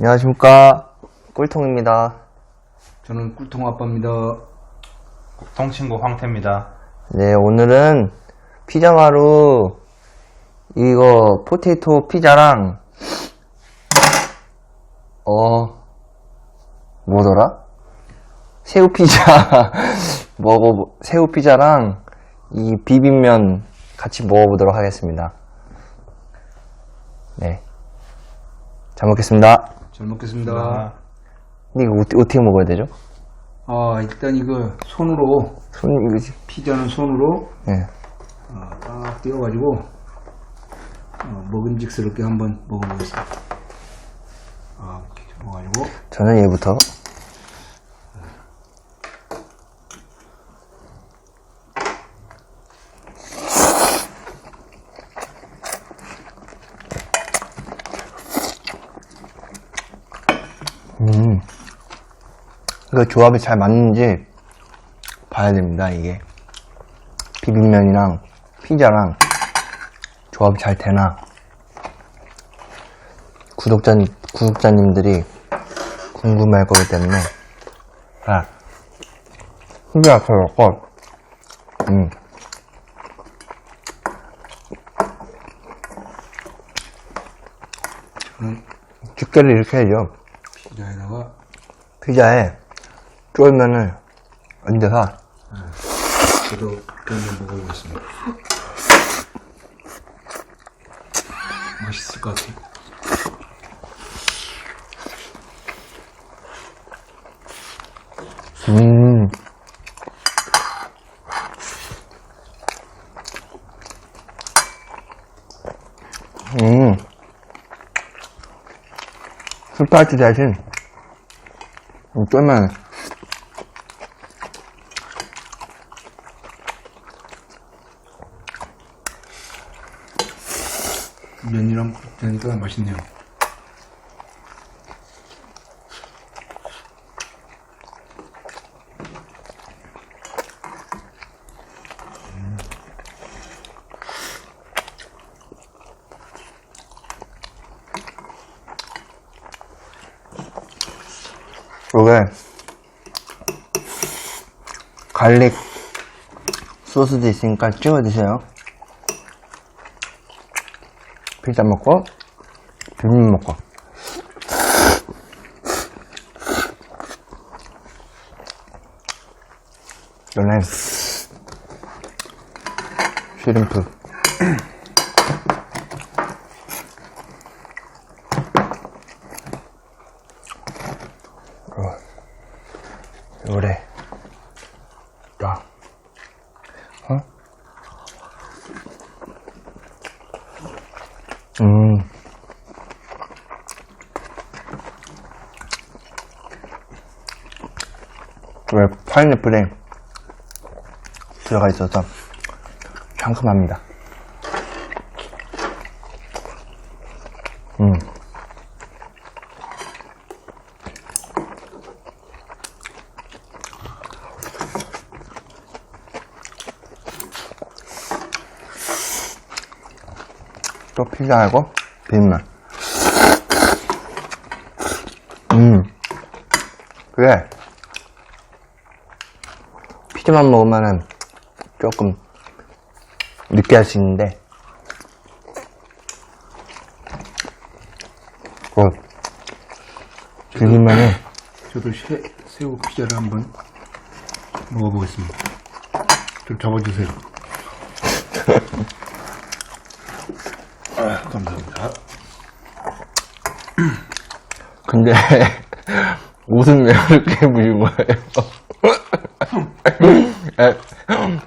안녕하십니까. 꿀통입니다. 저는 꿀통 아빠입니다. 통친구 황태입니다. 네 오늘은 피자마루 이거 포테이토 피자랑 어 뭐더라? 새우 피자. 먹어 새우 피자랑 이 비빔면 같이 먹어보도록 하겠습니다. 네 잘 먹겠습니다 잘 먹겠습니다. 아, 근데 이거 어떻게, 어떻게 먹어야 되죠? 아, 일단 이거 손으로, 손 이거지 피자는 손으로 네. 어, 딱 띄워가지고 어, 먹음직스럽게 한번 먹어보겠습니다. 아, 이렇게 먹어가지고 저는 얘부터 이거 조합이 잘 맞는지 봐야 됩니다 이게. 비빔면이랑 피자랑 조합이 잘 되나. 구독자 구독자님들이 궁금할 거기 때문에. 아 후기가 그렇고 음. 저는 집게를 이렇게 해야죠. 피자에다가? 피자에 쫄면을 얹어서 저도 한번 먹어보겠습니다. 맛있을 것 같아요. 음 음. 스파이트 대신 이 쫄면 면이랑 되니까 맛있네요. 요게 갈릭 소스도 있으니까 찍어 드세요. 피자 먹고 비빔 먹고. 이거는 슈림프. 왜 파인애플에 들어가 있어서 상큼합니다. 음. 또 피자하고 비빔면. 음. 그래. 피자만 먹으면은 조금 느끼할 수 있는데. 그 비빔면이 저도 새, 새우 피자를 한번 먹어보겠습니다. 좀 잡아주세요. 아, 감사합니다. 근데 옷은 왜 그렇게 입으신 거예요? 에,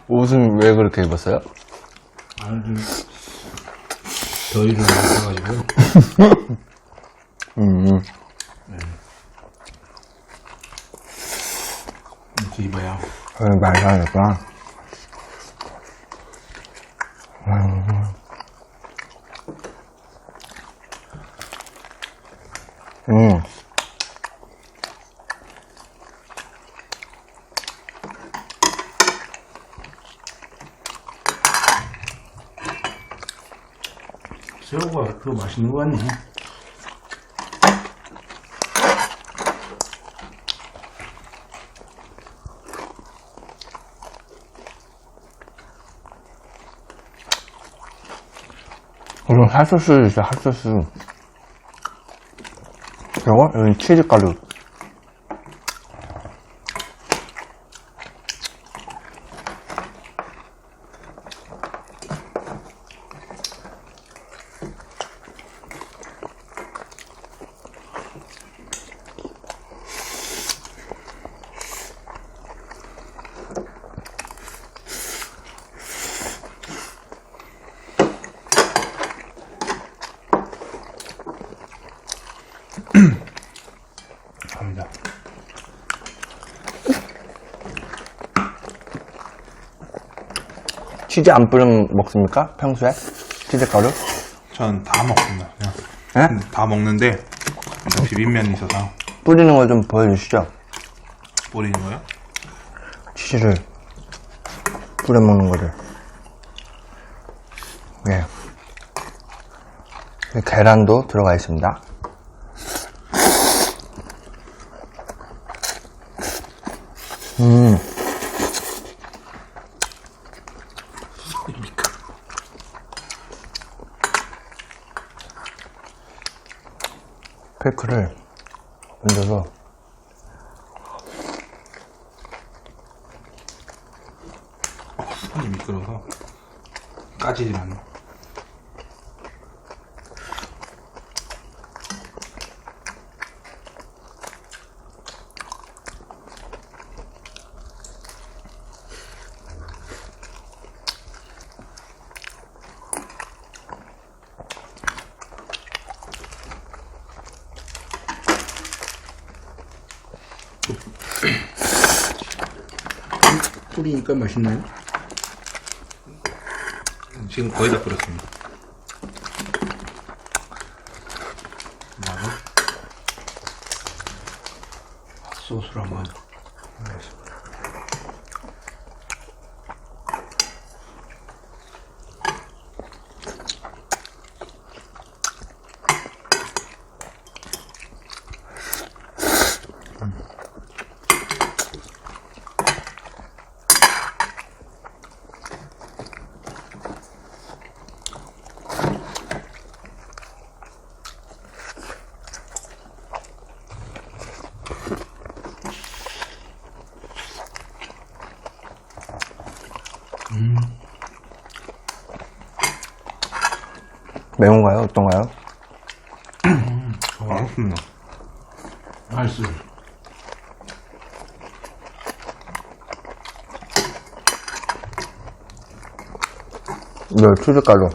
옷은 왜 그렇게 입었어요? 아주 더위를 맞아가지고. 음, 이렇게 입어야. 그래 많이 사야 맛있는 거 같네. 그럼 핫소스 있어, 핫소스. 이거? 여기 치즈 가루. 치즈 안 뿌려 먹습니까? 평소에? 치즈 가루? 전 다 먹습니다. 그냥 예? 음, 다 먹는데 일단 비빔면이 있어서 뿌리는 거좀 보여주시죠. 뿌리는 거예요. 치즈를 뿌려 먹는 거를. 네. 계란도 들어가 있습니다. 음. 페크를 얹어서 손이 미끄러서 까지질 않네. 뿌리니까 맛있나요? 지금 거의 다 뿌렸습니다. 그리고 소스를 한번. 매운가요? 어떤가요? 맛있습니다. 맛있어요. 네, 치즈가루.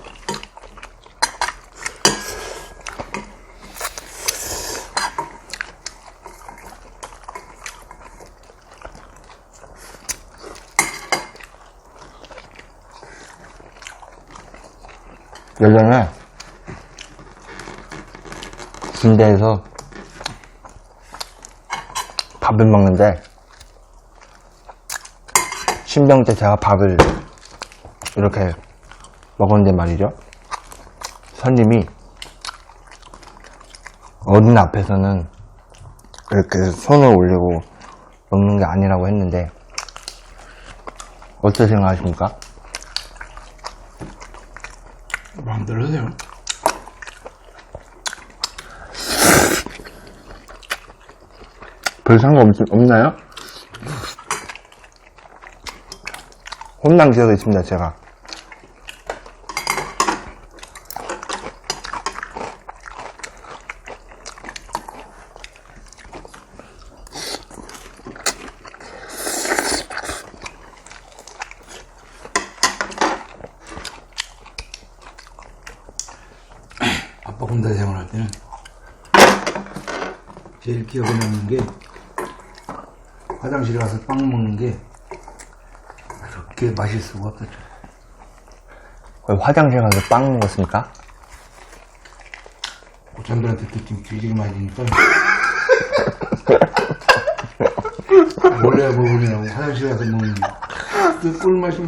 예전에 군대에서 밥을 먹는데 신병 때 제가 밥을 이렇게 먹었는데 말이죠. 선임이 어른 앞에서는 이렇게 손을 올리고 먹는 게 아니라고 했는데 어떻게 생각하십니까? 마음대로 하세요. 별 상관 없, 없나요? 혼난 기억이 있습니다, 제가. 아빠 군대 생활할 때는 제일 기억에 남는 게 화장실에 가서 빵 먹는 게 그렇게 맛있을 수가 없었죠. 거의 화장실 가서 빵 먹었습니까? 고참들한테 듣기 뒤지게 맞으니까 몰래 먹으려고 화장실 가서 먹는 그 꿀맛이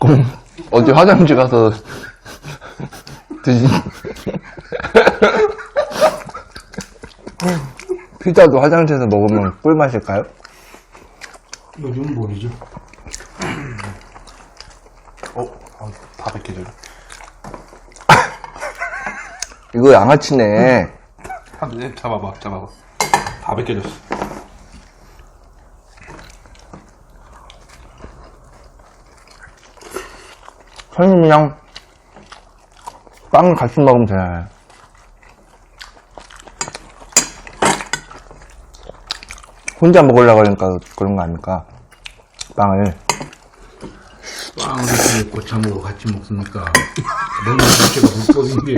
그럼 어디 화장실 가서 드신 피자도 화장실에서 먹으면 꿀맛일까요? 요즘 모르죠. 어, 아, 다 벗겨져요. 이거 양아치네. 아, 네, 잡아봐, 잡아봐. 다 벗겨졌어. 선생님 그냥 빵 같이 먹으면 되잖아요. 혼자 먹으려고 하니까 그런 거 아닙니까? 빵을. 빵을 이렇게 고참으로 같이 먹습니까? 먹는 자체가 불법인 게.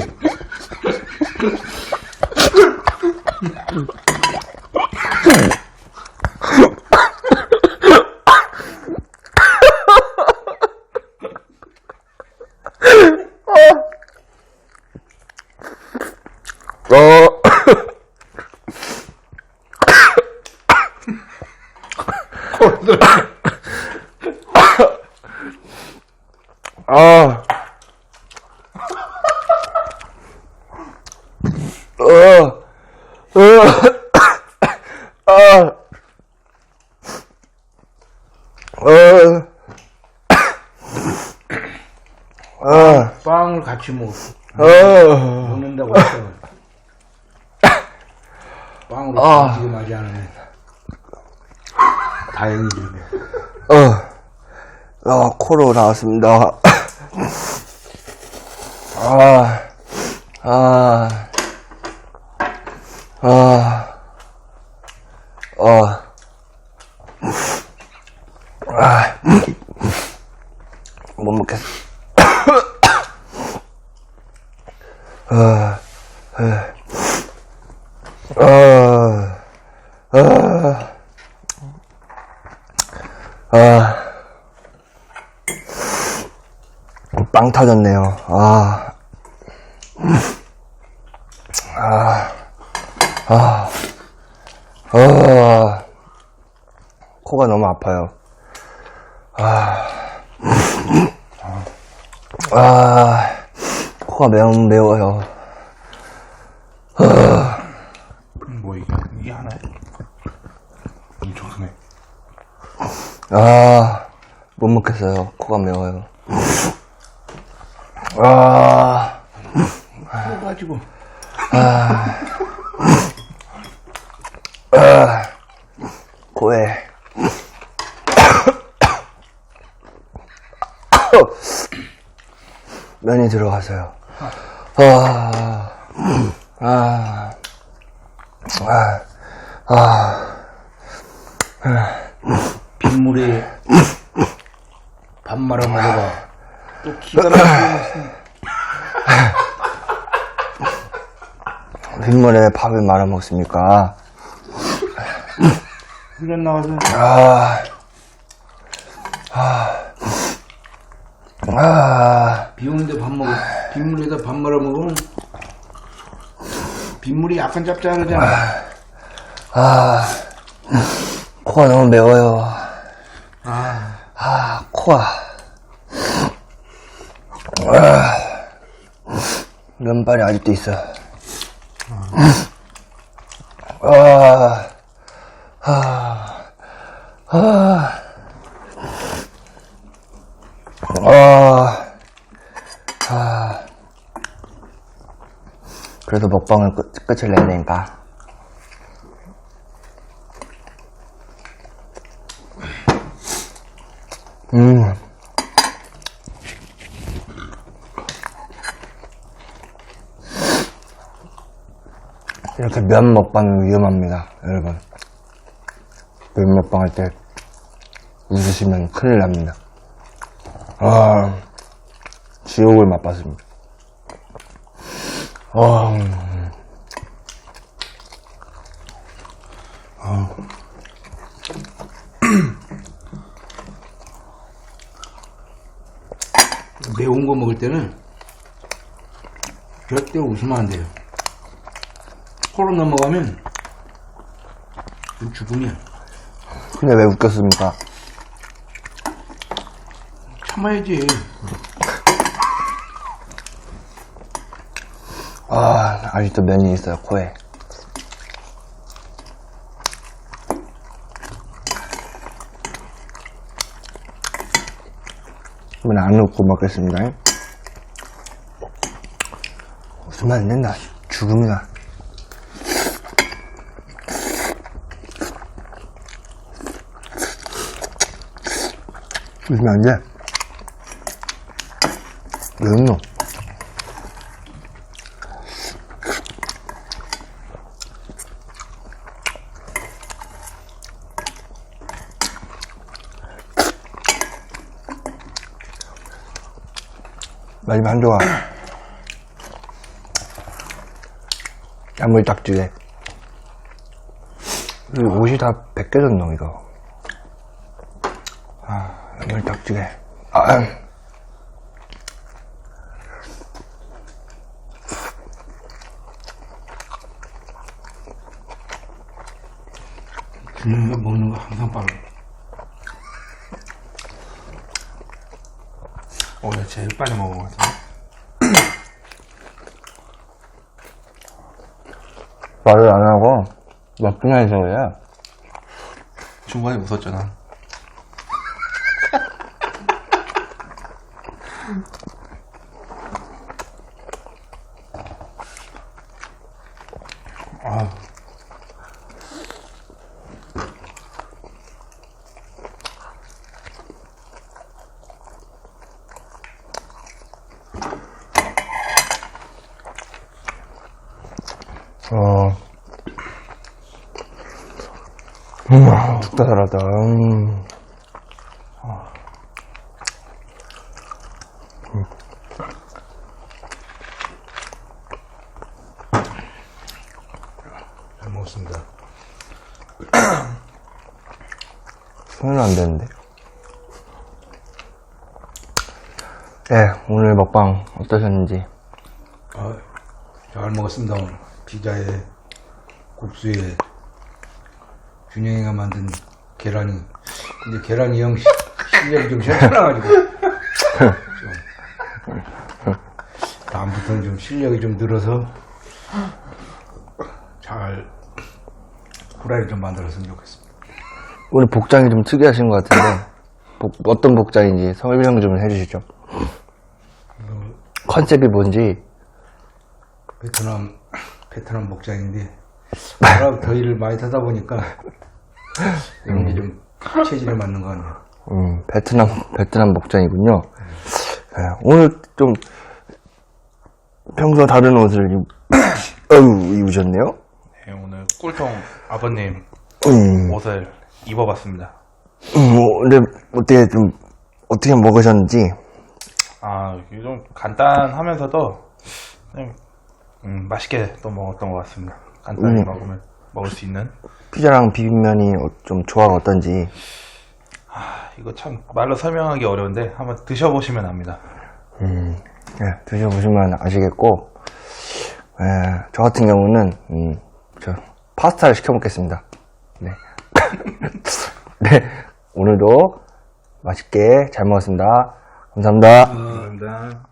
어. 아. 어. 어. 아. 어. 아. 빵을 같이 먹, 어. 먹는다고 해서. 빵으로 아. 지금 하지 않으면. 다행이지. 어, 어, 코로 나왔습니다. 아, 아, 아, 어, 아, 못 먹겠어. 아, 아, 아, 아. 빵 터졌네요. 아. 아. 아. 아. 코가 너무 아파요. 아. 아. 코가 매우 매워요. 뭐, 이게, 이게 하나야? 엄청 크네. 아. 못 먹겠어요. 코가 매워요. 아. 가지고. 코에 면이 들어가서요. 아, 아, 아, 아, 빗물에 밥 말아 먹어봐. 또 기가 막히게 맛있네. 빗물에 밥을 말아 먹습니까? 훈련 나와서 아, 아, 아, 비 오는데 밥 먹어. 빗물에다 밥 말아 먹으면 빗물이 약간 짭짤하잖아. 아, 코가 너무 매워요. 아, 아, 코가. 아, 면발이 아직도 있어. 아, 아, 아, 아, 아. 그래도 먹방을 끝, 끝을 내야 되니까. 음. 이렇게 면 먹방은 위험합니다, 여러분. 면 먹방 할 때 웃으시면 큰일 납니다. 아, 지옥을 맛봤습니다. 아, 음. 매운 거 먹을 때는 절대 웃으면 안 돼요. 코로 넘어가면 죽음이야. 근데 왜 웃겼습니까? 참아야지. 아, 아직도 면이 있어요, 코에. 그러면 안 웃고 먹겠습니다. 웃으면 안 된다. 죽음이다. 돼. 왜 웃노? 마지막 한 조각. 야물 딱지게. 이 옷이 다 벗겨졌노, 이거. 아, 야물딱지게. 아, 죽는 거 먹는 거 항상 빨라. 오늘 제일 빨리 먹은 것 같아. 말을 안 하고, 먹기만 해서 그래. 중간에 웃었잖아. 아, 어. 음, 죽다 살았다. 음. 잘 먹었습니다. 손은 안 되는데. 네, 오늘 먹방 어떠셨는지. 아, 잘 먹었습니다. 오늘. 피자에 국수에 준영이가 만든 계란이. 근데 계란이 형 시- 실력이 좀 괜찮아가지고. 좀. 다음부터는 좀 실력이 좀 늘어서 잘 후라이를 좀 만들었으면 좋겠습니다. 오늘 복장이 좀 특이하신 것 같은데, 복- 어떤 복장인지 설명 좀 해주시죠. 컨셉이 뭔지, 베트남 베트남 목장인데 워낙 더위를 많이 타다 보니까 이런 게 좀 체질에 맞는 것 같네요. 음, 베트남, 베트남 복장이군요. 네, 오늘 좀, 평소 다른 옷을, 입- 어우, 입으셨네요? 네, 오늘 꿀통 아버님 음, 옷을 입어봤습니다. 음, 뭐, 근데, 어떻게 좀, 어떻게 먹으셨는지, 아, 이게 좀 간단하면서도 그냥, 음, 맛있게 또 먹었던 것 같습니다. 간단히 음. 먹으면 먹을 수 있는. 피자랑 비빔면이 어- 좀 조화가 어떤지, 아, 이거 참 말로 설명하기 어려운데 한번 드셔보시면 압니다. 음, 네, 드셔보시면 아시겠고, 예, 저 같은 경우는, 음, 저, 파스타를 시켜 먹겠습니다. 네. 네, 오늘도 맛있게 잘 먹었습니다. 감사합니다. 감사합니다.